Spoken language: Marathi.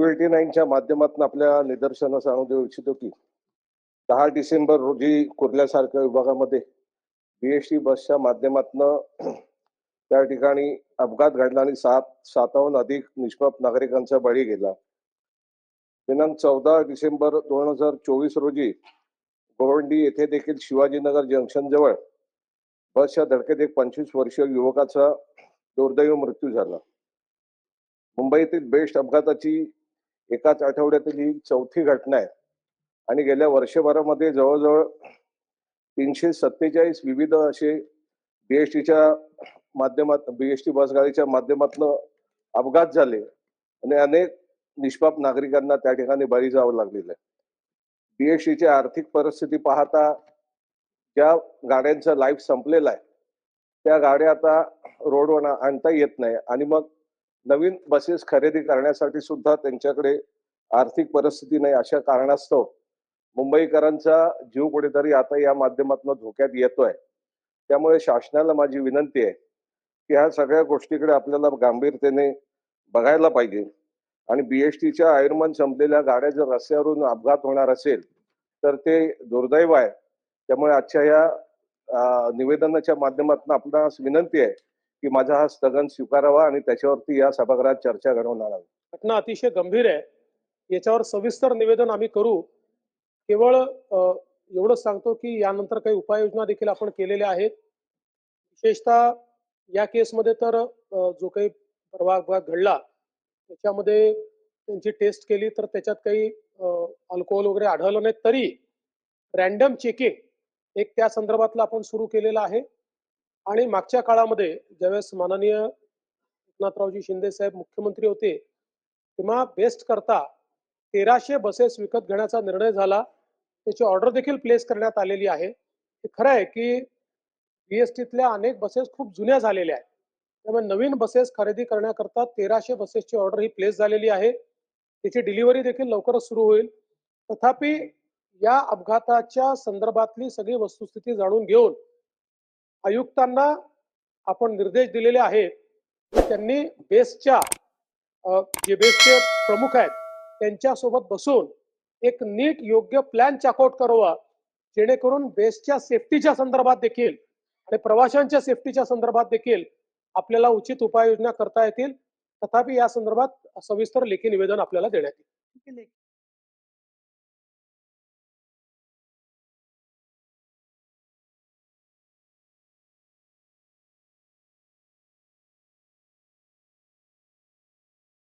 टू एटी नाईनच्या माध्यमातून आपल्या निदर्शनास आणू देऊ इच्छितो की दहा डिसेंबर रोजी कुर्ल्यासारख्या विभागामध्ये बीएसटी बसच्या माध्यमातून त्या ठिकाणी अपघात घडला आणि सात साताहून अधिक निष्पाप नागरिकांचा बळी गेला. दिनांक चौदा डिसेंबर दोन हजार चोवीस रोजी गोवंडी येथे देखील शिवाजीनगर जंक्शन जवळ बसच्या धडकेत एक पंचवीस वर्षीय युवकाचा दुर्दैव मृत्यू झाला. मुंबईतील बेस्ट अपघाताची एकाच आठवड्यातील ही चौथी घटना आहे. आणि गेल्या वर्षभरामध्ये जवळजवळ तीनशे सत्तेचाळीस विविध असे बीएसटीच्या माध्यमात बीएसटी बस गाडीच्या माध्यमातून अपघात झाले आणि अनेक निष्पाप नागरिकांना त्या ठिकाणी बळी जावं लागलेलं आहे. बीएसटीची आर्थिक परिस्थिती पाहता ज्या गाड्यांचं लाईफ संपलेलं आहे त्या गाड्या आता रोडवर आणता येत नाही आणि मग नवीन बसेस खरेदी करण्यासाठी सुद्धा त्यांच्याकडे आर्थिक परिस्थिती नाही अशा कारणास्तव मुंबईकरांचा जीव कुठेतरी आता या माध्यमातून धोक्यात येतोय. त्यामुळे शासनाला माझी विनंती आहे की ह्या सगळ्या गोष्टीकडे आपल्याला गांभीरतेने बघायला पाहिजे आणि बीएसटीच्या आयुर्मान संपलेल्या गाड्या जर रस्त्यावरून अपघात होणार असेल तर ते दुर्दैव आहे. त्यामुळे आजच्या या निवेदनाच्या माध्यमातून आपणास विनंती आहे की माझा हा स्थगन स्वीकारावा आणि त्याच्यावरती या सभागृहात चर्चा घडवणार आणावी. घटना अतिशय गंभीर आहे. याच्यावर सविस्तर निवेदन आम्ही करू. केवळ अ, एवढंच सांगतो की यानंतर काही उपाययोजना देखील आपण केलेल्या आहेत. विशेषतः या केसमध्ये तर जो काही प्रभाग अपघात घडला त्याच्यामध्ये त्यांची टेस्ट केली तर त्याच्यात काही अल्कोहोल वगैरे आढळलं नाही तरी रॅन्डम चेकिंग एक त्या संदर्भातलं आपण सुरू केलेलं आहे. आणि मागच्या काळामध्ये ज्यावेळेस माननीय एकनाथरावजी शिंदे साहेब मुख्यमंत्री होते तेव्हा बेस्ट करता तेराशे बसेस विकत घेण्याचा निर्णय झाला. त्याची ऑर्डर देखील प्लेस करण्यात आलेली आहे. हे खरं आहे की बीएसटीतल्या अनेक बसेस खूप जुन्या झालेल्या आहेत. त्यामुळे नवीन बसेस खरेदी करण्याकरता तेराशे बसेसची ऑर्डर ही प्लेस झालेली आहे. त्याची डिलिव्हरी देखील लवकरच सुरू होईल. तथापि या अपघाताच्या संदर्भातली सगळी वस्तुस्थिती जाणून घेऊन आयुक्तांना आपण निर्देश दिलेले आहेत. त्यांनी बेस्टच्या जे बेस्टचे प्रमुख आहेत त्यांच्यासोबत बसून एक नीट योग्य प्लॅन चॅकआउट करावा. जेणेकरून बेस्टच्या सेफ्टीच्या संदर्भात देखील आणि प्रवाशांच्या सेफ्टीच्या संदर्भात देखील आपल्याला उचित उपाययोजना करता येतील. तथापि या संदर्भात सविस्तर लेखी निवेदन आपल्याला देण्यात येईल.